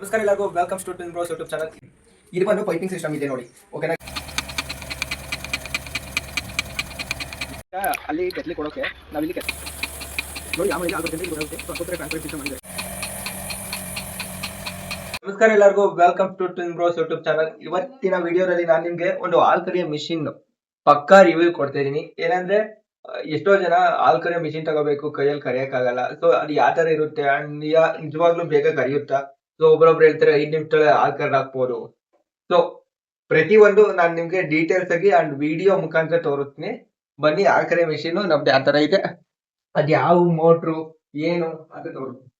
ನಮಸ್ಕಾರ ಎಲ್ಲರಿಗೂ. Welcome to tin bros YouTube channel ಇದು ಬಂದು ಪೈಪಿಂಗ್ ಸಿಸ್ಟಮ್ ಇದೆ ನೋಡಿ. ಓಕೆನಾ ಅಲ್ಲಿ ಕೆಟ್ಲಿ ಕೊಡೋಕೆ ನಾವಿಲ್ಲಿ ಕೆತ್ತ ನೋಡಿ ಯಾವ ಮನೆಗೆ ಗಂಟೆಗೆ ಕೊಡೋಕೆ ಸ್ವಲ್ಪ ಕಾನ್ಫರೆನ್ಸ್ ಸಿಸ್ಟಮ್ ಇದೆ ನಮಸ್ಕಾರ ಎಲ್ಲರಿಗೂ. Welcome to tin bros YouTube channel ಇವತ್ತಿನ ವಿಡಿಯೋದಲ್ಲಿ ನಾನು ನಿಮಗೆ ಒಂದು ಆಲ್ಕರಿಯ ಕರಿಯೋ ಮಿಷಿನ್ ಪಕ್ಕಾ ರಿವ್ಯೂ ಕೊಡ್ತಾ ಇದ್ದೀನಿ. ಏನಂದ್ರೆ ಎಷ್ಟೋ ಜನ ಹಾಲ್ ಕರಿಯೋ ಮಿಷಿನ್ ತಗೋಬೇಕು ಕೈಯಲ್ಲಿ ಕರಿಯಕ್ಕಾಗಲ್ಲ. ಸೊ ಅದು ಯಾವ ತರ ಇರುತ್ತೆ? ಅಂಡ್ ನಿಜವಾಗ್ಲೂ ಬೇಗ ಕರಿಯುತ್ತಾ? ಸೊ ಒಬ್ಬರೊಬ್ರು ಹೇಳ್ತಾರೆ ಐದ್ ನಿಮಿಷದಲ್ಲಿ ಆ ಕರ್ದ್ ಹಾಕ್ಬೋದು ಸೊ ಪ್ರತಿಯೊಂದು ನಾನು ನಿಮ್ಗೆ ಡೀಟೇಲ್ಸ್ ಆಗಿ ಅಂಡ್ ವಿಡಿಯೋ ಮುಖಾಂತರ ತೋರಿಸ್ತೀನಿ. ಬನ್ನಿ ಕರಿಯೋ ಮಿಷಿನ್ ನಮ್ದು ಯಾವ ತರ ಇದೆ ಅದ್ ಯಾವ ಮೋಟ್ರು ಏನು ಅಂತ ತೋರಿಸ್ತೀನಿ.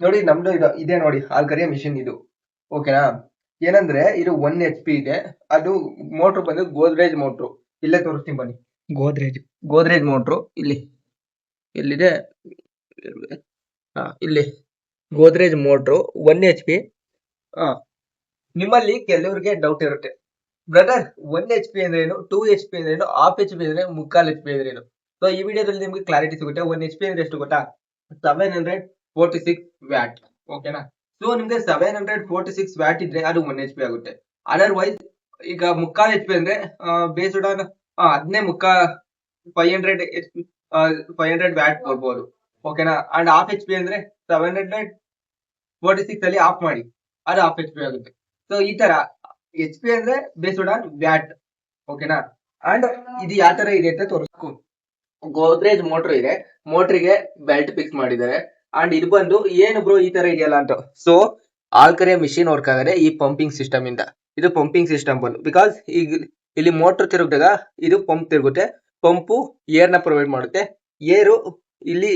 ನೋಡಿ ನಮ್ದು ಇದು ಇದೆ ನೋಡಿ ಹಾಲ್ ಕರಿಯೋ ಮಿಷಿನ್ ಇದು ಓಕೆನಾ ಏನಂದ್ರೆ ಇದು ಒನ್ ಎಚ್ ಪಿ ಇದೆ. ಅದು ಮೋಟ್ರು ಬಂದು ಗೋದ್ರೇಜ್ ಮೋಟ್ರು ಇಲ್ಲೇ ತೋರಿಸ್ತೀನಿ ಬನ್ನಿ. ಗೋದ್ರೇಜ್ ಗೋದ್ರೇಜ್ ಮೋಟ್ರು ಇಲ್ಲಿ. ಎಲ್ಲಿದೆ? ಇಲ್ಲಿ. Godrej motor one H P ನಿಮ್ಮಲ್ಲಿ ಕೆಲವರಿಗೆ ಡೌಟ್ ಇರುತ್ತೆ. ಬ್ರದರ್ ಒನ್ ಎಚ್ ಪಿ ಅಂದ್ರೆ ಏನು? ಟೂ ಎಚ್ ಪಿ ಅಂದ್ರೆ ಏನು? ಹಾಫ್ ಎಚ್ ಪಿ ಅಂದ್ರೆ ಮುಕ್ಕಾಲ್ ಎಚ್ ಪಿ ಅಂದ್ರೇನು ಸೊ ಈ ವಿಡಿಯೋದಲ್ಲಿ ನಿಮ್ಗೆ ಕ್ಲಾರಿಟಿ ಸಿಗುತ್ತೆ. ಒನ್ ಎಚ್ ಪಿ ಅಂದ್ರೆ ಎಷ್ಟು ಗೊತ್ತಾ? Seven hundred forty six watt ಓಕೆನಾ ಸೊ ನಿಮ್ಗೆ seven hundred forty six watt ಇದ್ರೆ ಅದು ಒನ್ ಎಚ್ ಪಿ ಆಗುತ್ತೆ. ಅದರ್ವೈಸ್ ಈಗ ಮುಕ್ಕಾಲ್ ಎಚ್ ಪಿ ಅಂದ್ರೆ ಬೇಸ್ಡ್ ಆನ್ ಅದನ್ನೇ ಮುಕ್ಕಾ five hundred five hundred watt ಕೊಡ್ಬೋದು. ಓಕೆನಾ ಅಂಡ್ ಹಾಫ್ ಎಚ್ ಪಿ ಅಂದ್ರೆ ಸೆವೆನ್ ಹಂಡ್ರೆಡ್ ಫೋರ್ಟಿ ಸಿಕ್ಸ್ ಅಲ್ಲಿ ಆಫ್ ಮಾಡಿ. ಅದು ಹಾಫ್ ಎಚ್ ಪಿ ಆಗುತ್ತೆ. ಸೊ ಈ ತರ ಎಚ್ ಪಿ ಅಂದ್ರೆ ಬೇಸ್ಡ್ ಆನ್ ವ್ಯಾಟ್ ಓಕೆನಾ ಅಂಡ್ ಇದು ಯಾವ ತರ ಇದೆ ಅಂತ ತೋರಿಸ್ಕು ಗೋದ್ರೇಜ್ ಮೋಟರ್ ಇದೆ. ಮೋಟ್ರಿಗೆ ಬೆಲ್ಟ್ ಫಿಕ್ಸ್ ಮಾಡಿದ್ದಾರೆ. ಅಂಡ್ ಇದು ಬಂದು ಏನು ಬ್ರೋ ಈ ತರ ಇದೆಯಲ್ಲ ಅಂತ. ಸೊ ಆಲ್ಕರೆ ಮಿಷಿನ್ ವರ್ಕ್ ಆಗದೆ ಈ ಪಂಪಿಂಗ್ ಸಿಸ್ಟಮ್ ಇಂದ. ಇದು ಪಂಪಿಂಗ್ ಸಿಸ್ಟಮ್ ಬಂದು. ಬಿಕಾಸ್ ಈಗ ಇಲ್ಲಿ ಮೋಟರ್ ತಿರುಗಿದಾಗ ಇದು ಪಂಪ್ ತಿರುಗುತ್ತೆ. ಪಂಪು ಏರ್ನ ಪ್ರೊವೈಡ್ ಮಾಡುತ್ತೆ. ಏರು ಇಲ್ಲಿ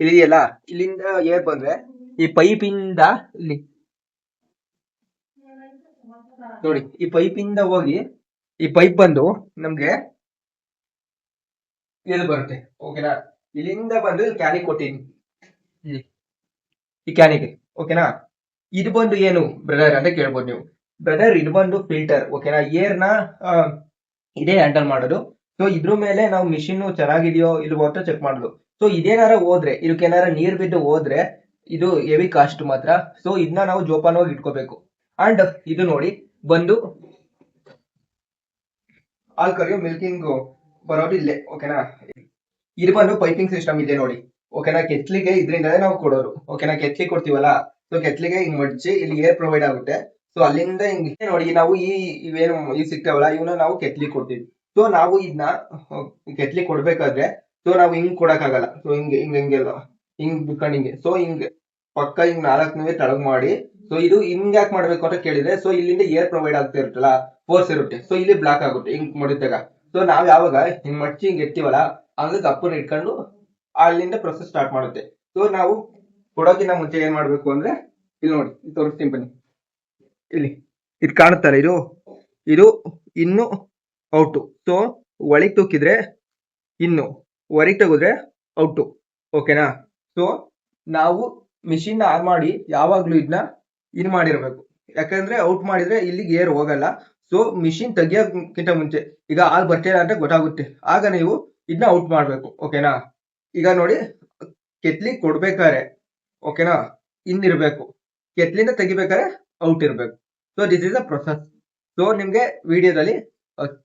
ಇದೆಯಲ್ಲ? ಇಲ್ಲಿಂದ ಏರ್ ಬಂದ್ರೆ? ಈ ಪೈಪ್ ಇಂದ ಇಲ್ಲಿ. ನೋಡಿ ಈ ಪೈಪ್ ಇಂದ ಹೋಗಿ ಈ ಪೈಪ್ ಬಂದು ನಮ್ಗೆ ಇದು ಬರುತ್ತೆ. ಓಕೆನಾ ಇಲ್ಲಿಂದ ಬಂದು ಕ್ಯಾನಿಗೆ ಇಲ್ಲಿ. ಈ ಕ್ಯಾನಿಗೆ. ಓಕೆನಾ ಇದು ಬಂದು ಏನು ಬ್ರದರ್ ಅಂತ ಕೇಳ್ಬೋದು ನೀವು. ಬ್ರದರ್ ಇದು ಬಂದು ಫಿಲ್ಟರ್ ಓಕೆನಾ ಏರ್ನ ಆ, ಇದೇ ಹ್ಯಾಂಡಲ್ ಮಾಡೋದು. ಸೊ ಇದ್ರ ಮೇಲೆ ನಾವು ಮಿಷಿನ್ ಚೆನ್ನಾಗಿದೆಯೋ ಇಲ್ವೋ ಅಂತ ಚೆಕ್ ಮಾಡೋದು. ಸೊ ಇದೇನಾರ ಹೋದ್ರೆ ಇದಕ್ಕೆ ಏನಾರ ನೀರ್ ಬಿದ್ದು ಹೋದ್ರೆ, ಇದು ಹೆವಿ ಕಾಸ್ಟ್ ಮಾತ್ರ. ಸೊ ಇದನ್ನ ನಾವು ಜೋಪಾನವಾಗಿ ಇಟ್ಕೋಬೇಕು. ಅಂಡ್ ಇದು ನೋಡಿ, ಬಂದು ಹಾಲ್ ಕರಿಯೋ ಮಿಲ್ಕಿಂಗ್ ಬರೋದು ಇಲ್ಲೇ, ಓಕೆನಾ? ಇದು ಬಂದು ಪೈಪಿಂಗ್ ಸಿಸ್ಟಮ್ ಇದೆ ನೋಡಿ, ಓಕೆನಾ? ಕೆತ್ಲಿಗೆ ಇದರಿಂದಲೇ ನಾವು ಕೊಡೋರು, ಓಕೆನಾ? ಕೆತ್ಲಿ ಕೊಡ್ತೀವಲ್ಲ? ಸೊ ಕೆತ್ಲಿಗೆ ಹಿಂಗ್ ಮಡ್ಚಿ, ಇಲ್ಲಿ ಏರ್ ಪ್ರೊವೈಡ್ ಆಗುತ್ತೆ. ಸೊ ಅಲ್ಲಿಂದ ಹಿಂಗ್ ನೋಡಿ, ನಾವು ಈ ಇವೇನು, ಈ ಸಿಗ್ತಾವಲ್ಲ ಇವನ್ನ ನಾವು ಕೆತ್ಲಿ ಕೊಡ್ತೀವಿ. ಸೊ ನಾವು ಇದನ್ನ ಕೆತ್ಲಿ ಕೊಡ್ಬೇಕಾದ್ರೆ ಸೊ ನಾವು ಹಿಂಗ್ ಕೊಡಕ್ಕಾಗಲ್ಲ ಸೊ ಹಿಂಗೆ, ಹಿಂಗ್ ಹಿಂಗೆಲ್ಲ ಹಿಂಗ್ ಬಿಟ್ಕೊಂಡು ಹಿಂಗೆ. ಸೊ ಹಿಂಗ್ ಪಕ್ಕ ಹಿಂಗ್ ನಾಲ್ಕನೇ ತಳಗ್ ಮಾಡಿ. ಸೊ ಇದು ಹಿಂಗ್ ಯಾಕೆ ಮಾಡ್ಬೇಕು ಅಂತ ಕೇಳಿದ್ರೆ ಸೊ ಇಲ್ಲಿಂದ ಏರ್ ಪ್ರೊವೈಡ್ ಆಗ್ತಾ ಇರುತ್ತಲ್ಲ ಫೋರ್ಸ್ ಇರುತ್ತೆ. ಸೊ ಇಲ್ಲಿ ಬ್ಲಾಕ್ ಆಗುತ್ತೆ ಹಿಂಗ್ ಮಾಡಿದಾಗ. ಸೊ ನಾವ್ ಯಾವಾಗ ಹಿಂಗ್ ಮಚ್ಚಿ ಹಿಂಗ್ ಎತ್ತೀವಲ್ಲ ಹಂಗ ಕಪ್ಪನ್ನ ಇಟ್ಕೊಂಡು ಅಲ್ಲಿಂದ ಪ್ರೊಸೆಸ್ ಸ್ಟಾರ್ಟ್ ಮಾಡುತ್ತೆ. ಸೊ ನಾವು ಕೊಡೋಕಿನ ಮುಂಚೆ ಏನ್ ಮಾಡ್ಬೇಕು ಅಂದ್ರೆ, ಇಲ್ಲಿ ನೋಡಿ ತೋರಿಸ್ತೀನಿ ಬನ್ನಿ. ಇಲ್ಲಿ, ಇದು ಕಾಣುತ್ತಲ್ಲ, ಇದು ಇದು ಇನ್ನು ಔಟು ಸೊ ಒಳಗೆ ತೂಕಿದ್ರೆ ಇನ್ನು. ಹೊರಗೆ ತೆಗೆದ್ರೆ ಔಟು. ಓಕೆನಾ? ಸೊ ನಾವು ಮಿಷಿನ್ ಆನ್ ಮಾಡಿ ಯಾವಾಗಲೂ ಇದನ್ನ ಇನ್ ಮಾಡಿರ್ಬೇಕು. ಯಾಕಂದ್ರೆ ಔಟ್ ಮಾಡಿದ್ರೆ ಇಲ್ಲಿಗೆ ಏರ್ ಹೋಗಲ್ಲ. ಸೊ ಮಿಷಿನ್ ತೆಗಿಯೋಕ್ಕಿಂತ ಮುಂಚೆ ಈಗ ಹಾಲು ಬರ್ತಿಲ್ಲ ಅಂತ ಗೊತ್ತಾಗುತ್ತೆ. ಆಗ ನೀವು ಇದನ್ನ ಔಟ್ ಮಾಡ್ಬೇಕು. ಓಕೆನಾ? ಈಗ ನೋಡಿ, ಕೆತ್ಲಿ ಕೊಡ್ಬೇಕಾರೆ ಓಕೆನಾ? ಇನ್ ಇರ್ಬೇಕು. ಕೆತ್ಲಿಂದ ತೆಗಿಬೇಕಾದ್ರೆ ಔಟ್ ಇರಬೇಕು. So this is a process so ನಿಮ್ಗೆ ವಿಡಿಯೋದಲ್ಲಿ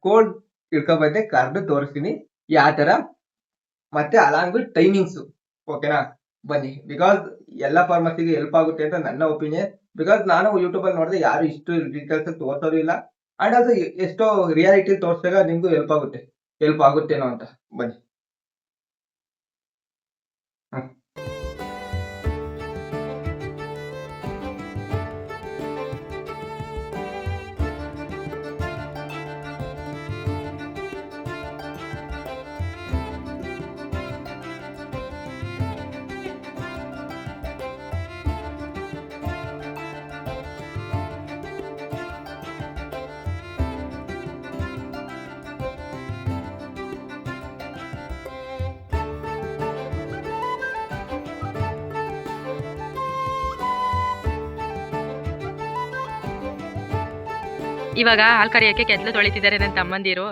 ಕೋಲ್ಡ್ ಇಟ್ಕೊಬಂದೆ ಕಾರ್ಡ್ ತೋರಿಸ್ತೀನಿ. ಯಾವ ತರ ಮತ್ತೆ ಅಲಾಂಗ್ ವಿತ್ ಟೈಮಿಂಗ್ಸ್ ಓಕೆನಾ ಬನ್ನಿ. ಬಿಕಾಸ್ ಎಲ್ಲ ಫಾರ್ಮಸಿಗೆ ಹೆಲ್ಪ್ ಆಗುತ್ತೆ ಅಂತ ನನ್ನ ಒಪಿನಿಯನ್ ಬಿಕಾಸ್ ನಾನು ಯೂಟ್ಯೂಬ್ ಅಲ್ಲಿ ನೋಡಿದ್ರೆ ಯಾರು ಇಷ್ಟು ಡೀಟೇಲ್ಸ್ ತೋರ್ಸೋರು ಇಲ್ಲ. ಅಂಡ್ ಅದು ಎಷ್ಟೋ ರಿಯಾಲಿಟಿ ತೋರ್ಸಿದಾಗ ನಿಮ್ಗೂ ಹೆಲ್ಪ್ ಆಗುತ್ತೆ. ಹೆಲ್ಪ್ ಆಗುತ್ತೇನೋ ಅಂತ. ಬನ್ನಿ. ಇವಾಗ ಹಾಲ್ ಕರಿಯಕ್ಕೆ ಕೆದ್ಲು ತೊಳಿತಿದ್ದಾರೆ ನನ್ನ ತಮ್ಮಂದಿರು.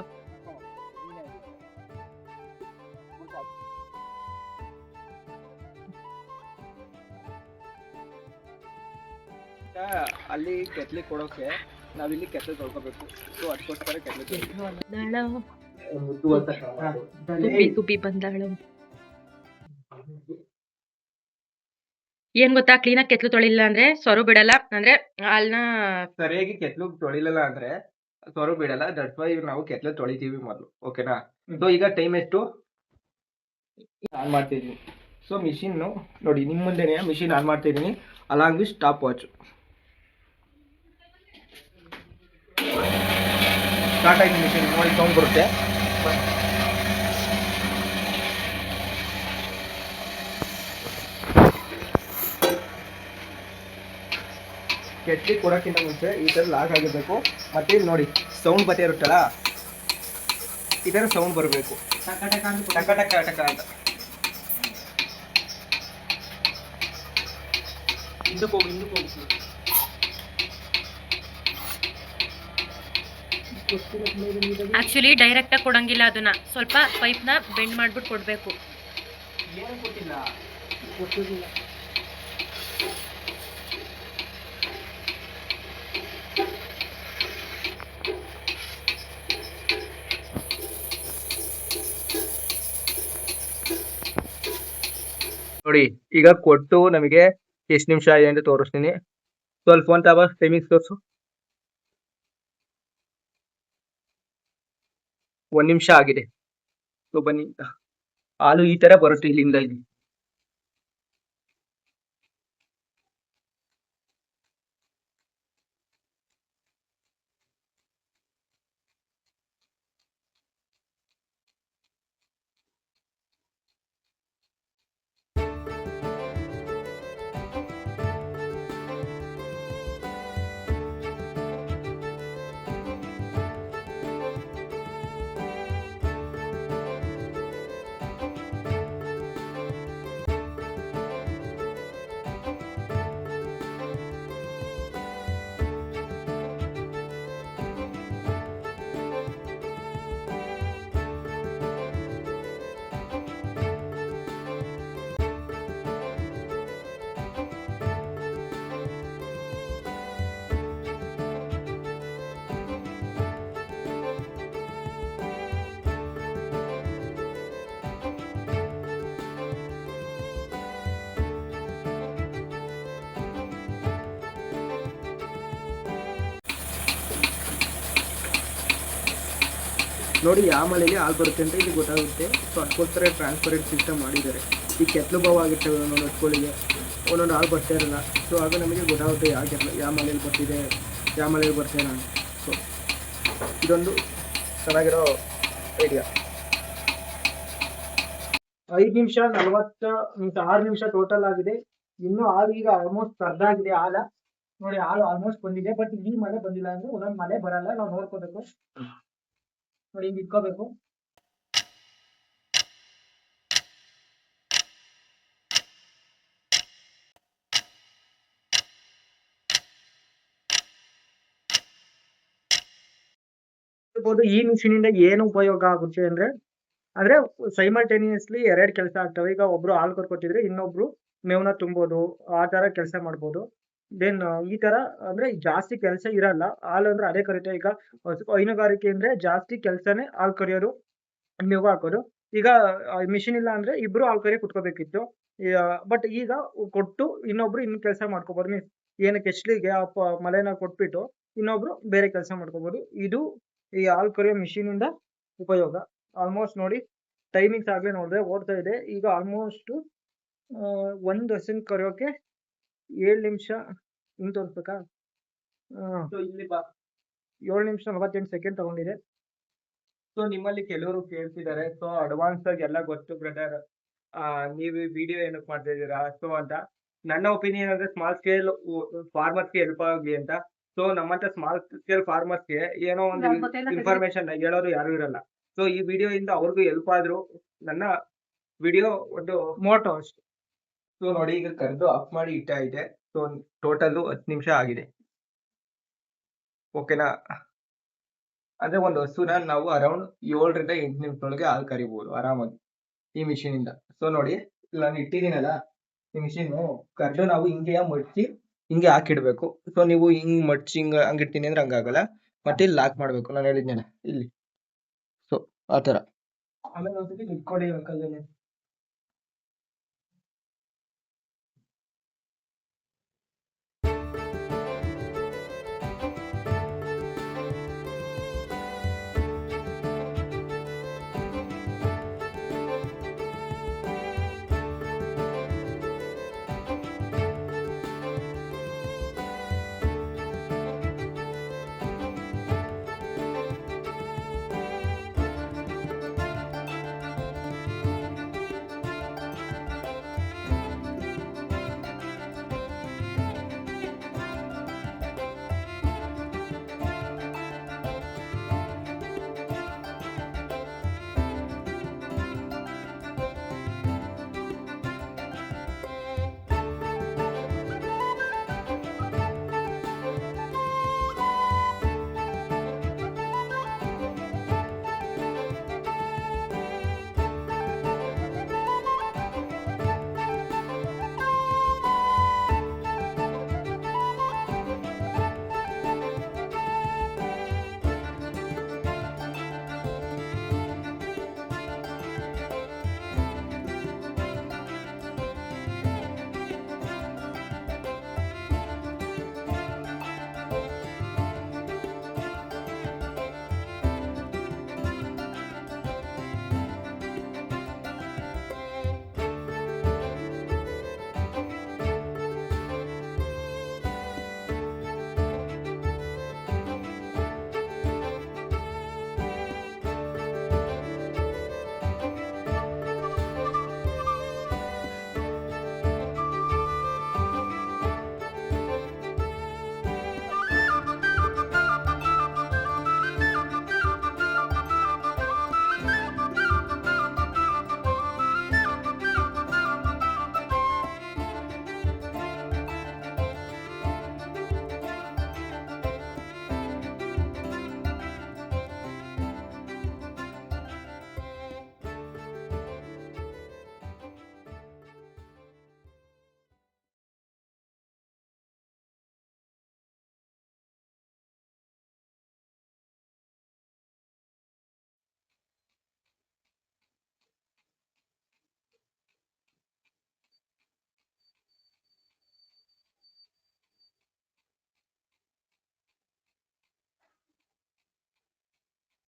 ಅಲ್ಲಿ ಕೆತ್ಲಿ ಕೊಡೋಕೆ ನಾವಿಲ್ಲಿ ಕೆತ್ತಲು ತೊಳ್ಕೊಬೇಕು. ಸೊ ಅದಕ್ಕೋಸ್ಕರ ಅಂತ ತುಪ್ಪಿ ತುಪ್ಪಿ ಬಂದಾಳು. ಏನ್ ಗೊತ್ತಾ? ಕ್ಲೀನಾಗಿ ಕೆತ್ತಲು ತೊಳಿಲ್ಲ ಅಂದ್ರೆ ಸೊರು ಬಿಡಲ್ಲ. ಅಂದ್ರೆ ಹಾಲ್ನ ಸರಿಯಾಗಿ ಕೆತ್ತಲು ತೊಳಿಲಲ್ಲ ಅಂದ್ರೆ ಸೊರು ಬಿಡಲ್ಲ. ದಟ್ಸ್ ವೈ ನಾವು ಕೆತ್ತಲು ತೊಳಿತೀವಿ ಮೊದಲು. ಓಕೆನಾ ಸೊ ಈಗ ಟೈಮ್ ಎಷ್ಟು? ಆನ್ ಮಾಡ್ತಿದ್ದೀನಿ ಸೊ ಮಿಷಿನ್ ನೋಡಿ ನಿಮ್ಮ ಮುಂದೆನೇ ಮಿಷಿನ್ ಆನ್ ಮಾಡ್ತಾ ಇದ್ದೀನಿ along with stop watch start ಆಯ್ತು ಮಿಷಿನ್ ನೋಡಿ ಸೌಂಡ್ ಬರುತ್ತೆ. ಕೆಟ್ಲಿ ಕೊಡೋಕ್ಕಿಂತ ಮುಂಚೆ ಈ ಥರ ಲಾಕ್ ಆಗಿರಬೇಕು. ಮತ್ತೆ ಇಲ್ಲಿ ನೋಡಿ ಸೌಂಡ್ ಬತ್ತೆ ಇರುತ್ತಲ್ಲ? ಈ ಥರ ಸೌಂಡ್ ಬರಬೇಕು. ಟಕ ಟಕ ಟಕ ಅಂತ. ಹಿಂದಕ್ಕೆ ಹೋಗಿ ಹಿಂದಕ್ಕೆ ಹೋಗಿ. ಆಕ್ಚುಲಿ ಡೈರೆಕ್ಟ್ ಆಗಿ ಕೊಡಂಗಿಲ್ಲ ಅದನ್ನ. ಸ್ವಲ್ಪ ಪೈಪ್ನ ಬೆಂಡ್ ಮಾಡ್ಬಿಟ್ಟು ಕೊಡ್ಬೇಕು. ನೋಡಿ, ಈಗ ಕೊಟ್ಟು ನಮಗೆ ಎಷ್ಟು ನಿಮಿಷ ಆಗಿದೆ ಅಂತ ತೋರಿಸ್ತೀನಿ. ಸ್ವಲ್ಪ ಫೋನ್ ತಗೋ ಟೈಮಿಂಗ್ಸ್ ತೋರಿಸು. ಒಂದ್ ನಿಮಿಷ ಆಗಿದೆ. ಸೊ ಬನ್ನಿ. ಹಾಲು ಈ ತರ ಬರುತ್ತೆ ಇಲ್ಲಿಂದ ಇಲ್ಲಿ. ನೋಡಿ, ಯಾವ ಮಳೆಗೆ ಹಾಲು ಬರುತ್ತೆ ಅಂತ ಇಲ್ಲಿ ಗೊತ್ತಾಗುತ್ತೆ. ಸೊ ಅದಕ್ಕೋಸ್ಕರ ಟ್ರಾನ್ಸ್ಪರೆಂಟ್ ಸಿಸ್ಟಮ್ ಮಾಡಿದ್ದಾರೆ. ಈ ಕೆತ್ತಲು ಭಾವ ಆಗಿರ್ತವೆ ಒಂದೊಂದು ಹಸುಗಳಿಗೆ ಒಂದೊಂದು ಹಾಲು ಬರ್ತಾ ಇರಲ್ಲ. ಸೊ ಆಗ ನಮಗೆ ಗೊತ್ತಾಗುತ್ತೆ ಯಾವ ಕೆತ್ತಲು, ಯಾವ ಮಳೆಯಲ್ಲಿ ಬರ್ತಿದೆ, ಯಾವ ಮಳೆಯಲ್ಲಿ ಬರ್ತೇನೆ ಅಂತ. ಸೊ ಇದೊಂದು ಚೆನ್ನಾಗಿರೋ ಐಡಿಯಾ ಐದು ನಿಮಿಷ ನಲವತ್ತ ಆರು ನಿಮಿಷ ಟೋಟಲ್ ಆಗಿದೆ. ಇನ್ನು ಹಾಲು ಈಗ ಆಲ್ಮೋಸ್ಟ್ ಆಗಿದೆ ಹಾಲ. ನೋಡಿ, ಹಾಲು ಆಲ್ಮೋಸ್ಟ್ ಬಂದಿದೆ ಬಟ್ ಈ ಮಳೆ ಬಂದಿಲ್ಲ ಅಂದ್ರೆ ಒಂದೊಂದು ಮಳೆ ಬರಲ್ಲ. ನಾವು ನೋಡ್ಕೋಬೇಕು. ನೋಡಿ ಹಿಂಗೆ ಇಟ್ಕೋಬೇಕು ಈ ಮಿಷಿನ್ ಇಂದ ಏನು ಉಪಯೋಗ ಆಗುತ್ತೆ ಅಂದ್ರೆ ಅಂದ್ರೆ ಸೈಮಲ್ಟೇನಿಯಸ್ಲಿ ಎರಡ್ ಕೆಲಸ ಆಗ್ತವೆ. ಈಗ ಒಬ್ರು ಹಾಲು ಕರ್ಕೊಟ್ಟಿದ್ರೆ ಇನ್ನೊಬ್ರು ಮೇವ್ನ ತುಂಬೋದು, ಆ ತರ ಕೆಲಸ ಮಾಡ್ಬೋದು. ದೆನ್ ಈ ತರ ಅಂದ್ರೆ ಜಾಸ್ತಿ ಕೆಲಸ ಇರಲ್ಲ. ಹಾಲು ಅಂದ್ರೆ ಅದೇ ಕರೀತೆ. ಈಗ ಹೈನುಗಾರಿಕೆ ಅಂದ್ರೆ ಜಾಸ್ತಿ ಕೆಲಸನೇ ಹಾಲ್ ಕರಿಯೋರು ಮೇವು ಹಾಕೋದು. ಈಗ ಮಿಷಿನ್ ಇಲ್ಲ ಅಂದ್ರೆ ಇಬ್ರು ಹಾಲ್ ಕರಿ ಕುತ್ಕೋಬೇಕಿತ್ತು. ಬಟ್ ಈಗ ಕೊಟ್ಟು ಇನ್ನೊಬ್ರು ಇನ್ನು ಕೆಲಸ ಮಾಡ್ಕೋಬಹುದು ಮೀನ್ಸ್ ಏನು ಕೆಚ್ಲಿಗೆ ಆ ಮಲೆನ ಕೊಟ್ಬಿಟ್ಟು ಇನ್ನೊಬ್ರು ಬೇರೆ ಕೆಲಸ ಮಾಡ್ಕೋಬಹುದು ಇದು ಈ ಹಾಲು ಕರಿಯೋ ಮಿಷಿನ್ ಇಂದ ಉಪಯೋಗ. ಆಲ್ಮೋಸ್ಟ್ ನೋಡಿ ಟೈಮಿಂಗ್ಸ್ ಆಗ್ಲೇ ನೋಡಿದ್ರೆ ಓಡ್ತಾ ಇದೆ. ಈಗ ಆಲ್ಮೋಸ್ಟ್ ಒಂದು ಹಸಿನ್ ಕರಿಯೋಕೆ ಏಳು ನಿಮಿಷ ಹಿಂಗ್ ತೋರಿಸ್ಬೇಕಾ ಇಲ್ಲಿ ಬಾ. ಏಳು ನಿಮಿಷ ನಲವತ್ತೆಂಟು ಸೆಕೆಂಡ್ ತಗೊಂಡಿದೆ. ಸೊ ನಿಮ್ಮಲ್ಲಿ ಕೆಲವರು ಕೇಳ್ತಿದ್ದಾರೆ. ಸೊ ಅಡ್ವಾನ್ಸ್ ಆಗಿ ಎಲ್ಲ ಗೊತ್ತು ಬ್ರದರ್ ನೀವು ವಿಡಿಯೋ ಏನಕ್ಕೆ ಮಾಡ್ತಾ ಇದ್ದೀರಾ? ಸೊ ಅಂತ. ನನ್ನ ಒಪಿನಿಯನ್ ಅಂದ್ರೆ ಸ್ಮಾಲ್ ಸ್ಕೇಲ್ ಫಾರ್ಮರ್ಸ್ಗೆ ಹೆಲ್ಪ್ ಆಗಲಿ ಅಂತ. ಸೊ ನಮ್ಮಂತ ಸ್ಮಾಲ್ ಸ್ಕೇಲ್ ಫಾರ್ಮರ್ಸ್ಗೆ ಏನೋ ಒಂದು ಇನ್ಫಾರ್ಮೇಶನ್ ಹೇಳೋರು ಯಾರು ಇರಲ್ಲ. ಸೊ ಈ ವಿಡಿಯೋ ಇಂದ ಅವ್ರಿಗೂ ಹೆಲ್ಪ್ ಆದ್ರು ನನ್ನ ವಿಡಿಯೋ ಒಂದು ಮೋಟೋ ಅಷ್ಟೇ. ಸೊ ನೋಡಿ ಈಗ ಕರೆದು ಆಫ್ ಮಾಡಿ ಇಟ್ಟ ಇದೆ ಸೊ ಟೋಟಲ್ ಹತ್ತು ನಿಮಿಷ ಆಗಿದೆ. ಓಕೆನಾ ಅಂದ್ರೆ ಒಂದು ಹಸುನ ನಾವು ಅರೌಂಡ್ ಏಳರಿಂದ ಎಂಟು ನಿಮಿಷದೊಳಗೆ ಹಾಲು ಕರಿಬಹುದು ಆರಾಮಾಗಿ ಈ ಮಿಷಿನ್ ಇಂದ. ಸೊ ನೋಡಿ ನಾನು ಇಟ್ಟಿದ್ದೀನಲ್ಲ, ಈ ಮಿಷಿನ್ ಕರೆದು ನಾವು ಹಿಂಗೆ ಮಡ್ಚಿ ಹಿಂಗೆ ಹಾಕಿಡ್ಬೇಕು. ಸೊ ನೀವು ಹಿಂಗ್ ಮಡ್ಚಿ ಹಿಂಗ ಹಂಗಿಡ್ತೀನಿ ಅಂದ್ರೆ ಹಂಗಾಗಲ್ಲ. ಮತ್ತೆ ಇಲ್ಲಿ ಲಾಕ್ ಮಾಡ್ಬೇಕು. ನಾನು ಹೇಳಿದ್ನಲ್ಲ, ಇಲ್ಲಿ. ಸೊ ಆ ತರ ಆಮೇಲೆ ಒಂದ್ಸತಿ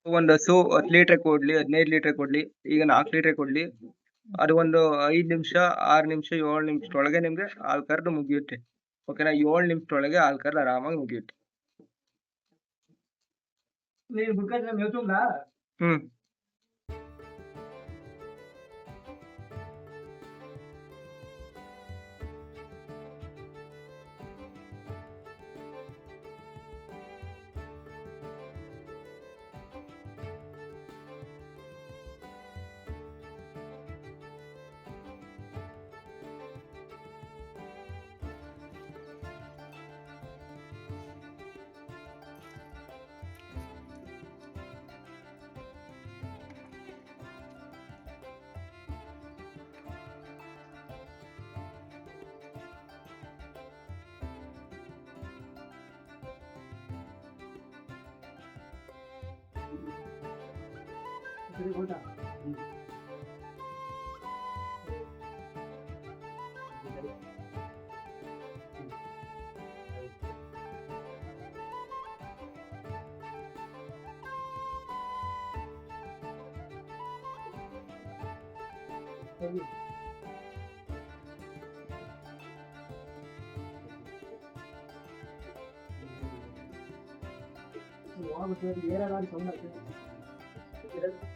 ಒಂದು ಹಸು ಹತ್ತು ಲೀಟರ್ ಕೊಡ್ಲಿ ಹದಿನೈದು ಲೀಟರ್ ಕೊಡ್ಲಿ ಈಗ ನಾಲ್ಕು ಲೀಟರ್ ಕೊಡ್ಲಿ. ಅದು ಒಂದು ಐದು ನಿಮಿಷ ಆರು ನಿಮಿಷ ಏಳು ನಿಮಿಷದೊಳಗೆ ನಿಮ್ಗೆ ಹಾಲು ಕರೆದು ಮುಗಿಯುತ್ತೆ. ಓಕೆನಾ ಏಳು ನಿಮಿಷದೊಳಗೆ ಹಾಲು ಕರೆದು ಆರಾಮಾಗಿ ಮುಗಿಯುತ್ತೆ. ಹ್ಮ್. 들어보다. 음. 여기 뭐하고 저기 예라가리 정말 그래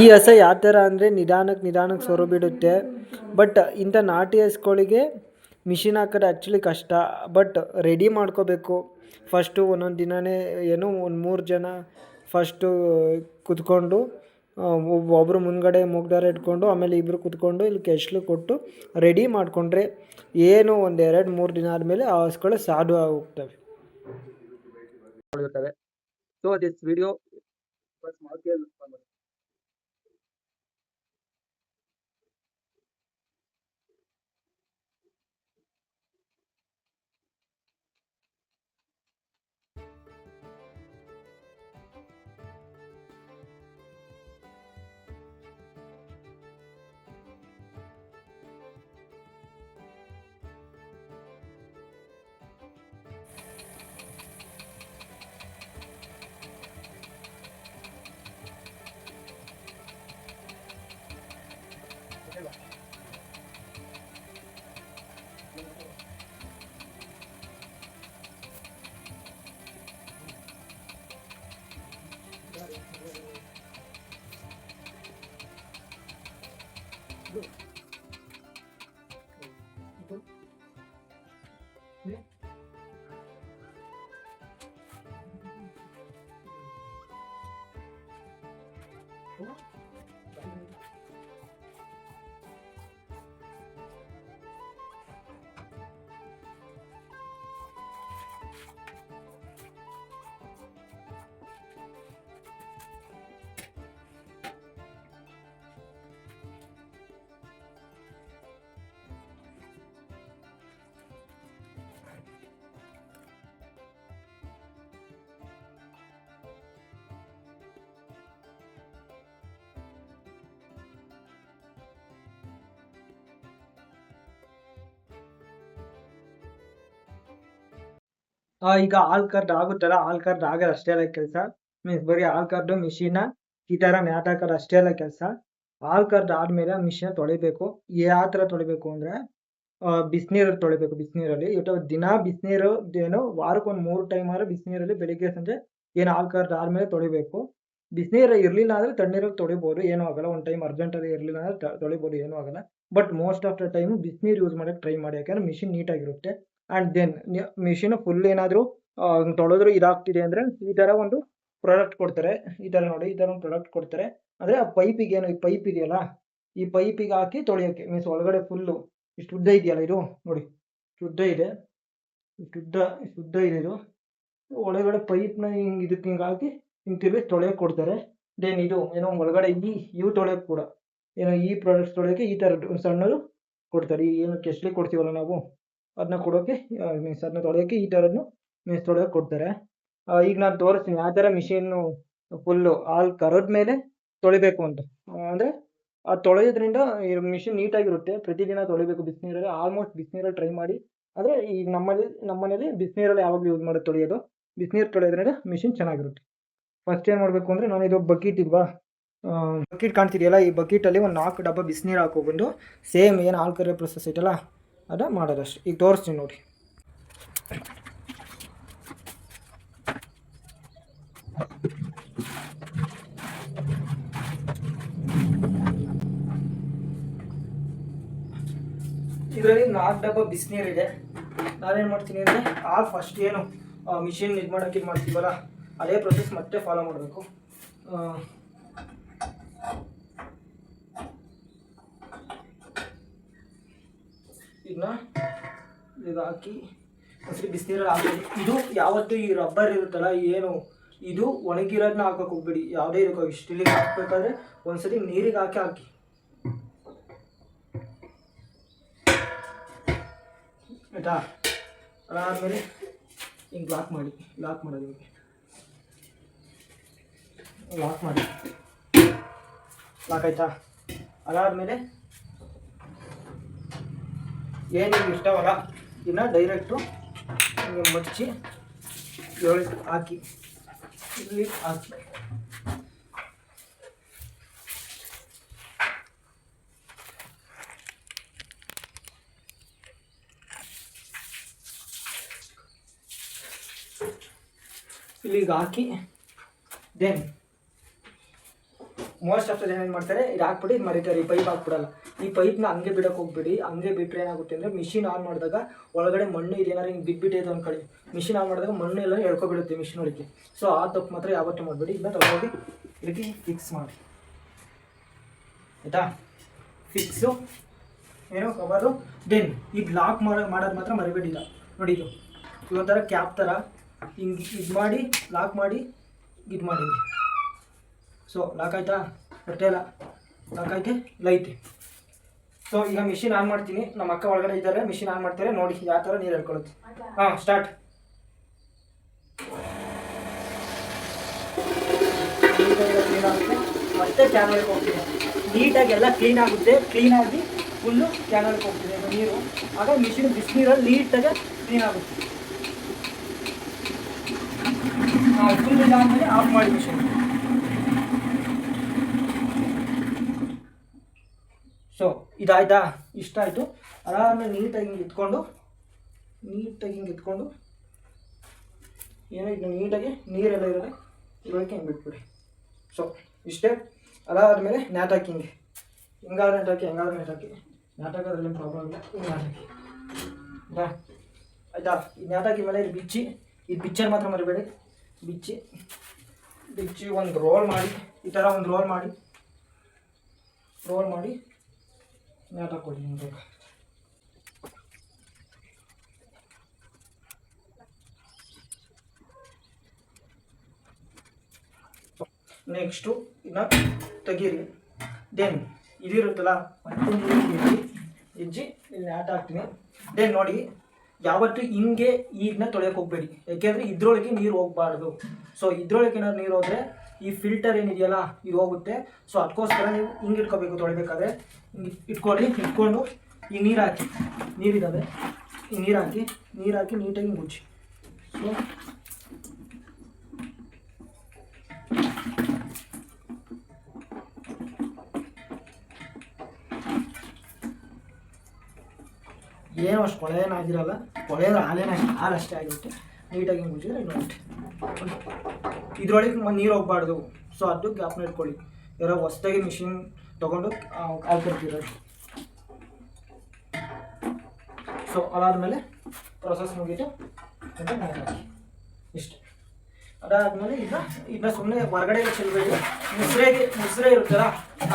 ಈ ಹಸ ಯಾವ ಥರ ಅಂದರೆ ನಿಧಾನಕ್ಕೆ ನಿಧಾನಕ್ಕೆ ಸೊರು ಬಿಡುತ್ತೆ. ಬಟ್ ಇಂಥ ನಾಟಿ ಹಸುಗಳಿಗೆ ಮಿಷಿನ್ ಹಾಕೋದು ಆ್ಯಕ್ಚುಲಿ ಕಷ್ಟ. ಬಟ್ ರೆಡಿ ಮಾಡ್ಕೋಬೇಕು. ಫಸ್ಟು ಒಂದೊಂದು ದಿನವೇ ಏನು ಒಂದು ಮೂರು ಜನ ಫಸ್ಟು ಕುತ್ಕೊಂಡು ಒಬ್ಬರು ಮುಂದ್ಗಡೆ ಮುಗ್ದಾರ ಇಟ್ಕೊಂಡು, ಆಮೇಲೆ ಇಬ್ಬರು ಕುತ್ಕೊಂಡು ಇಲ್ಲಿ ಕೆಸ್ಲು ಕೊಟ್ಟು ರೆಡಿ ಮಾಡಿಕೊಂಡ್ರೆ ಏನು ಒಂದು ಎರಡು ಮೂರು ದಿನ ಆದಮೇಲೆ ಆ ಹಸುಗಳು ಸಾಧು ಆಗೋಗ್ತವೆ ಸೊ ದಿಸ್ ವಿಡಿಯೋ ಆ, ಈಗ ಹಾಲ್ ಕಾರ್ಡ್ ಆಗುತ್ತಲ್ಲ ಹಾಲ್ ಕಾರ್ಡ್ ಆಗೋದು ಅಷ್ಟೇ ಅಲ್ಲ ಕೆಲಸ. ಮೀನ್ಸ್ ಬರೀ ಹಾಲ್ ಕರ್ದು ಮಿಷಿನ ಈ ತರ ಮ್ಯಾಟ್ ಅಷ್ಟೇ ಅಲ್ಲ ಕೆಲಸ. ಹಾಲ್ ಕಾರ್ಡ್ ಆದ್ಮೇಲೆ ಮಿಷಿನ್ ತೊಳಿಬೇಕು. ಯಾವ ತರ ತೊಳಿಬೇಕು ಅಂದ್ರೆ ಬಿಸಿನೀರು ತೊಳಿಬೇಕು, ಬಿಸಿನೀರಲ್ಲಿ. ಇಟ್ಟು ದಿನ ಬಿಸಿನೀರು, ಏನು, ವಾರಕ್ಕೆ ಒಂದು ಮೂರು ಟೈಮ್ ಆದ್ರೂ ಬಿಸಿನೀರಲ್ಲಿ ಬೆಳಿಗ್ಗೆ, ಸಂಜೆ ಏನು ಹಾಲ್ ಕಾರ್ಡ್ ಆದ್ಮೇಲೆ ತೊಳಿಬೇಕು. ಬಿಸಿನೀರು ಇರ್ಲಿಲ್ಲ ಅಂದ್ರೆ ತಣ್ಣೀರಲ್ಲಿ ತೊಳಿಬೋದು, ಏನೂ ಆಗಲ್ಲ. ಒಂದು ಟೈಮ್ ಅರ್ಜೆಂಟಲ್ಲಿ ಇರಲಿಲ್ಲ ಅಂದ್ರೆ ತೊಳಿಬೋದು, ಏನೂ ಆಗಲ್ಲ. But most of the time ಬಿಸಿನೀರು ಯೂಸ್ ಮಾಡೋಕ್ಕೆ ಟ್ರೈ ಮಾಡಿ. ಯಾಕಂದ್ರೆ ಮಿಷಿನ್ ನೀಟಾಗಿರುತ್ತೆ ಆ್ಯಂಡ್ ದೆನ್ ಮಿಷಿನ್ ಫುಲ್ ಏನಾದರೂ ತೊಳೆದ್ರು ಇದಾಗ್ತಿದೆ ಅಂದರೆ ಈ ಥರ ಒಂದು ಪ್ರಾಡಕ್ಟ್ ಕೊಡ್ತಾರೆ. ಈ ಥರ ನೋಡಿ, ಈ ಥರ ಒಂದು ಪ್ರಾಡಕ್ಟ್ ಕೊಡ್ತಾರೆ. ಅಂದರೆ ಆ ಪೈಪಿಗೆ ಏನು, ಈ ಪೈಪ್ ಇದೆಯಲ್ಲ, ಈ ಪೈಪಿಗೆ ಹಾಕಿ ತೊಳೆಯೋಕ್ಕೆ ಮೀನ್ಸ್ ಒಳಗಡೆ ಫುಲ್ಲು ಇಷ್ಟು ಉದ್ದ ಇದೆಯಲ್ಲ ಇದು, ನೋಡಿ, ಶುದ್ಧ ಇದೆ. ಶುದ್ಧ ಶುದ್ಧ ಇದೆ ಇದು. ಒಳಗಡೆ ಪೈಪ್ನ ಹಿಂಗೆ ಇದಕ್ಕೆ ಹಿಂಗೆ ಹಾಕಿ, ಹಿಂಗೆ ತಿರುಗಿ ತೊಳೆಯೋಕೆ ಕೊಡ್ತಾರೆ. ದೆನ್ ಇದು, ಏನೋ ಒಳಗಡೆ ಈ, ಇವು ತೊಳೆಯೋಕೆ ಕೂಡ, ಏನೋ ಈ ಪ್ರಾಡಕ್ಟ್ಸ್ ತೊಳೆಯೋಕ್ಕೆ ಈ ಒಂದು ಸಣ್ಣದು ಕೊಡ್ತಾರೆ. ಈ ಏನು ಕೆಸ್ಲಿ ಕೊಡ್ತೀವಲ್ಲ ನಾವು ಅದನ್ನ ಕೊಡೋಕ್ಕೆ ಮೀನ್ಸ್ ಅದನ್ನ ತೊಳೆಯೋಕೆ ಈ ಥರದ್ದು ಮೀನ್ಸ್ ತೊಳೆಯೋಕೆ ಕೊಡ್ತಾರೆ. ಈಗ ನಾನು ತೋರಿಸ್ತೀನಿ ಯಾವ ಥರ ಮಿಷಿನ್ನು ಫುಲ್ಲು ಹಾಲು ಕರೆದ ಮೇಲೆ ತೊಳಿಬೇಕು ಅಂತ. ಅಂದರೆ ಆ ತೊಳೆಯೋದ್ರಿಂದ ಈ ಮಿಷಿನ್ ನೀಟಾಗಿರುತ್ತೆ. ಪ್ರತಿದಿನ ತೊಳಿಬೇಕು ಬಿಸಿನೀರಲ್ಲಿ ಆಲ್ಮೋಸ್ಟ್ ಬಿಸಿನೀರಲ್ಲಿ ಟ್ರೈ ಮಾಡಿ. ಆದರೆ ಈಗ ನಮ್ಮಲ್ಲಿ, ನಮ್ಮನೇಲಿ ಬಿಸಿನೀರಲ್ಲಿ ಯಾವಾಗಲೂ ಯೂಸ್ ಮಾಡೋದು ತೊಳೆಯೋದು. ಬಿಸಿನೀರು ತೊಳೆಯೋದ್ರಿಂದ ಮಿಷಿನ್ ಚೆನ್ನಾಗಿರುತ್ತೆ. ಫಸ್ಟ್ ಏನು ಮಾಡಬೇಕು ಅಂದರೆ ನಾನು ಇದು ಬಕೀಟ್ ಇಲ್ವಾ? ಬಕೀಟ್ ಕಾಣ್ತಿದೆಯಲ್ಲ, ಈ ಬಕೀಟಲ್ಲಿ ಒಂದು ನಾಲ್ಕು ಡಬ್ಬ ಬಿಸಿನೀರು ಹಾಕೊಬಂದು ಸೇಮ್ ಏನು ಹಾಲು ಕರಿಯೋ ಪ್ರೊಸೆಸ್ ಐತಲ್ಲ? ಅದ ಮಾಡೋದಷ್ಟೇ. ಈಗ ತೋರಿಸ್ತೀನಿ ನೋಡಿ. ಇದರಲ್ಲಿ ನಾಲ್ಕು ಡಬ್ಬ ಬಿಸಿನೀರಿದೆ ನಾನೇನು ಮಾಡ್ತೀನಿ ಅಂದರೆ, ಆ ಫಸ್ಟ್ ಏನು ಮಿಷಿನ್ ಇದು ಮಾಡೋಕ್ಕೆ ಇದು ಮಾಡ್ತೀವಲ್ಲ, ಅದೇ ಪ್ರೊಸೆಸ್ ಮತ್ತೆ ಫಾಲೋ ಮಾಡಬೇಕು. ಇದನ್ನ ಇದು ಹಾಕಿ ಒಂದ್ಸರಿ ಬಿಸಿನೀರಲ್ಲಿ ಹಾಕೋದು ಇದು ಯಾವತ್ತೂ ಈ ರಬ್ಬರ್ ಇರುತ್ತಲ್ಲ, ಏನು, ಇದು ಒಣಗಿರೋದನ್ನ ಹಾಕಕ್ಕೆ ಹೋಗ್ಬೇಡಿ. ಯಾವುದೇ ಇದಕ್ಕೆ ಸ್ಟೀಲಿಗೆ ಹಾಕ್ಬೇಕಾದ್ರೆ ಒಂದ್ಸರಿ ನೀರಿಗೆ ಹಾಕಿ ಹಾಕಿ. ಆಯ್ತಾ? ಅದಾದಮೇಲೆ ಹಿಂಗೆ ಲಾಕ್ ಮಾಡಿ ಲಾಕ್ ಮಾಡೋದು ಹಿಂಗೆ ಲಾಕ್ ಮಾಡಿ. ಲಾಕ್ ಆಯ್ತಾ? ಅದಾದಮೇಲೆ ಏನು ನಿಮ್ಗೆ ಇಷ್ಟವಲ್ಲ, ಇನ್ನು ಡೈರೆಕ್ಟು ಹಿಂಗೆ ಮಚ್ಚಿ ಏಳು ಹಾಕಿ, ಇಲ್ಲಿ ಹಾಕಿ. ಇಲ್ಲಿಗೆ ಹಾಕಿ ದೆನ್ ಮೋಸ್ಟ್ ಆಫ್ ಜನ ಏನು ಮಾಡ್ತಾರೆ, ಇದು ಹಾಕ್ಬಿಟ್ಟು ಇದು ಮರಿತಾರೆ, ಈ ಪೈಪ್ ಹಾಕ್ಬಿಡಲ್ಲ. ಈ ಪೈಪ್ನ ಹಂಗೆ ಬಿಡೋಕೆ ಹೋಗ್ಬಿಡಿ. ಹಂಗೆ ಬಿಟ್ಟರೆ ಏನಾಗುತ್ತೆ ಅಂದರೆ ಮಿಷಿನ್ ಆನ್ ಮಾಡಿದಾಗ ಒಳಗಡೆ ಮಣ್ಣು ಇದೇನಾರು ಹಿಂಗೆ ಬಿದ್ದುಬಿಟ್ಟಿದೆ ಅಂದ್ಕೊಳ್ಳಿ ಮಿಷಿನ್ ಆನ್ ಮಾಡಿದಾಗ ಮಣ್ಣು ಎಲ್ಲ ಎಳ್ಕೊಬಿಡುತ್ತೆ ಮಿಷಿನ್ ಒಳಗೆ. ಸೊ ಆ ತಪ್ಪು ಮಾತ್ರ ಯಾವತ್ತೂ ಮಾಡಬೇಡಿ. ಇಲ್ಲ ತಗೊಂಡೋಗಿ ಇದಕ್ಕೆ ಫಿಕ್ಸ್ ಮಾಡಿ. ಆಯಿತಾ? ಫಿಕ್ಸು ಏನೋ ಕವರು ದೆನ್ ಈ ಬ್ಲಾಕ್ ಮಾಡೋ, ಮಾಡೋದು ಮಾತ್ರ ಮರಿಬೇಡಿಲ್ಲ. ನೋಡಿ ಇದು. ಥರ ಕ್ಯಾಪ್ ಥರ ಹಿಂಗೆ ಇದು ಮಾಡಿ ಲಾಕ್ ಮಾಡಿ, ಇದು ಮಾಡಿ ಸೊ ಲಾಕ್ ಆಯ್ತಾ? ಬಟ್ಟೆ ಇಲ್ಲ ಲಾಕ್ ಆಯ್ತೆ? ಲೈತೆ ಐತೆ. ಸೊ ಈಗ ಮಿಷಿನ್ ಆನ್ ಮಾಡ್ತೀನಿ. ನಮ್ಮ ಅಕ್ಕ ಒಳಗಡೆ ಇದ್ದಾರೆ. ಮಿಷಿನ್ ಆನ್ ಮಾಡ್ತಾರೆ. ನೋಡಿ ಯಾವ ಥರ ನೀರು ಹೇಳ್ಕೊಳುತ್ತೆ ಹಾಂ ಸ್ಟಾರ್ಟ್ ಕ್ಲೀನ್ ಆಗುತ್ತೆ ಮತ್ತೆ ಕ್ಯಾನಲ್ಗೆ ಹೋಗ್ತೀನಿ ನೀಟಾಗಿ ಎಲ್ಲ ಕ್ಲೀನ್ ಆಗುತ್ತೆ ಕ್ಲೀನಾಗಿ ಫುಲ್ಲು ಕ್ಯಾನಲ್ಗೆ ಹೋಗ್ತಿದೆ ನೀರು. ಆಗ ಮಿಷಿನ್ ಬಿಸಿನೀರಲ್ಲಿ ನೀಟಾಗಿ ಕ್ಲೀನ್ ಆಗುತ್ತೆ. ಫುಲ್ ಇದಾದ್ಮೇಲೆ ಆಫ್ ಮಾಡಿ ಮಿಷಿನ್ ಸೊ ಇದಾಯ್ತಾ? ಇಷ್ಟ ಆಯಿತು? ಆರಾಮಾಗಿ ನೀಟಾಗಿ ಹಿಂಗೆ ಇಟ್ಕೊಂಡು, ನೀಟಾಗಿ ಹಿಂಗೆ ಇಟ್ಕೊಂಡು ಏನೋ ನೀಟಾಗಿ? ನೀರೆಲ್ಲ ಇರೋದೆ? ಇರೋಕ್ಕೆ ಹಿಂಗೆ ಬಿಟ್ಬಿಡಿ. ಸೊ ಇಷ್ಟೇ? ಅದಾದಮೇಲೆ ನ್ಯಾಟಾಕಿ ಹಿಂಗೆ ಹಿಂಗಾದ್ರೆ ನೆಟಾಕಿ ಹೆಂಗಾದ್ರೆ ನೆಟಾಕಿ ನ್ಯಾಟ್ ಪ್ರಾಬ್ಲಮ್ ಇಲ್ಲ, ಹಿಂಗೆ ನ್ಯಾಟಾಕಿ ಆಯ್ತಾ ಆಯಿತಾ? ಈ ನ್ಯಾಟಾಕಿ ಮೇಲೆ ಇದು ಬಿಚ್ಚಿ ಇದು ಬಿಚ್ಚರ್ ಮಾತ್ರ ಮರಿಬೇಡಿ. ಬಿಚ್ಚಿ ಬಿಚ್ಚಿ ಒಂದು ರೋಲ್ ಮಾಡಿ, ಈ ಥರ ಒಂದು ರೋಲ್ ಮಾಡಿ. ರೋಲ್ ಮಾಡಿ. ನ್ಯಾಟ್ ಕೊಡಿ ನಿಮಗೆ ನೆಕ್ಸ್ಟು ಇನ್ನು ತೆಗೀರಿ. ದೆನ್ ಇದಿರುತ್ತಲ್ಲ ಹೆಜ್ಜಿ ಇಲ್ಲಿ ಆಟ ಹಾಕ್ತೀನಿ. ದೆನ್ ನೋಡಿ, ಯಾವತ್ತೂ ಹಿಂಗೆ ಈಗನ್ನ ತೊಳೆಯೋಕೆ ಹೋಗಬೇಡಿ. ಯಾಕೆಂದರೆ ಇದ್ರೊಳಗೆ ನೀರು ಹೋಗಬಾರ್ದು. ಸೊ ಇದ್ರೊಳಗೆ ಏನಾದ್ರು ನೀರು ಹೋದರೆ ಈ ಫಿಲ್ಟರ್ ಏನಿದೆಯಲ್ಲ, ಇದು ಹೋಗುತ್ತೆ. ಸೊ ಅದಕ್ಕೋಸ್ಕರ ನೀವು ಹಿಂಗೆ ಇಟ್ಕೋಬೇಕು ತೊಳಿಬೇಕಾದ್ರೆ ಹಿಂಗೆ ಇಟ್ಕೊಳ್ಳಿ, ಇಟ್ಕೊಂಡು ಈ ನೀರು ಹಾಕಿ. ನೀರಿದ್ದಾವೆ ಈ ನೀರು ಹಾಕಿ ನೀರು ಹಾಕಿ ನೀಟಾಗಿ ಮುಚ್ಚಿ. ಸೊ ಏನು ಅಷ್ಟು ಕೊಳೆ ಏನಾಗಿರಲ್ಲ ಕೊಳೆ ಹಾಲೇನ ಹಾಲು ಅಷ್ಟೇ ಆಗಿರುತ್ತೆ. ನೀಟಾಗಿ ಇನ್ನು ಅಷ್ಟೇ ಇದ್ರೊಳಗೆ ನೀರು ಹೋಗ್ಬಾರ್ದು. ಸೊ ಅದು ಗ್ಯಾಪ್ನ ಇಟ್ಕೊಳ್ಳಿ. ಯಾರೋ ಹೊಸ್ದಾಗಿ ಮಿಷಿನ್ ತೊಗೊಂಡು ಹಾಕ್ಬಿಡ್ತೀರ ಸೊ ಅದಾದಮೇಲೆ ಪ್ರೊಸೆಸ್ ಮುಗೀತು. ಅಂತ ನೀರು ಹಾಕಿ ಇಷ್ಟೇ. ಅದಾದಮೇಲೆ ಈಗ ಇದನ್ನ ಸುಮ್ಮನೆ ಹೊರಗಡೆ ಚೆಲ್ಲಬೇಡಿ ಮುಸ್ರೆಗೆ ಮುಸ್ರೆ ಇರುತ್ತಲ್ಲ,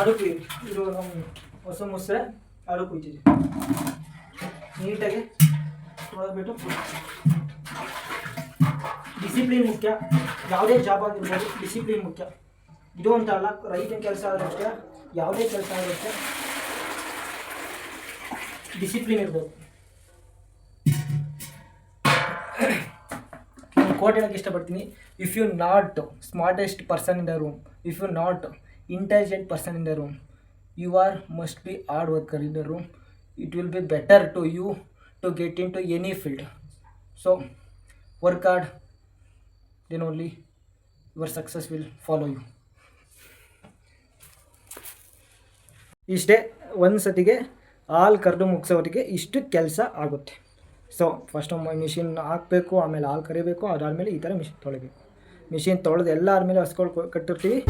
ಅದು ಕುಯ್ಯಿರಿ ಇದು ಹೊಸ ಮುಸ್ರೆ, ಅದು ಕುಯ್ತಿದ್ವಿ. ನೀಟಾಗಿ ತೊಳೆದ್ಬಿಟ್ಟು ಡಿಸಿಪ್ಲಿನ್ ಮುಖ್ಯ ಯಾವುದೇ ಜಾಬ್ ಆಗಿರ್ಬೋದು ಡಿಸಿಪ್ಲಿನ್ ಮುಖ್ಯ ಇದು ಅಂತ ಅಲ್ಲ ರೈತನ ಕೆಲಸ ಆದ್ರೂ ಅಷ್ಟೇ ಯಾವುದೇ ಕೆಲಸ ಆದ್ರೂ ಅಷ್ಟೇ ಡಿಸಿಪ್ಲಿನ್ ಇರಬೇಕು ನಾನು ಕೋಟ್ ಹೇಳಕ್ಕೆ ಇಷ್ಟಪಡ್ತೀನಿ if you not smartest person in the room if you not intelligent person in the room you are must be hard worker in the room it will be better to you to get into any field so work hard then only your success will follow you. ಇಷ್ಟೇ ಒಂದು ಸತಿಗೆ ಹಾಲು ಕರೆದು ಮುಗಿಸೋವರೆಗೆ ಇಷ್ಟು ಕೆಲಸ ಆಗುತ್ತೆ. So first machine ಹಾಕಬೇಕು, ಆಮೇಲೆ ಹಾಲು ಕರಿಬೇಕು, ಅದಾದಮೇಲೆ ಈ ಥರ ಮಿಷಿನ್ ತೊಳಿಬೇಕು. ಮಿಷಿನ್ ತೊಳೆದು ಎಲ್ಲ ಆದಮೇಲೆ ಹಸ್ಕೊಳ್ ಕಟ್ಟಿರ್ತೀವಿ.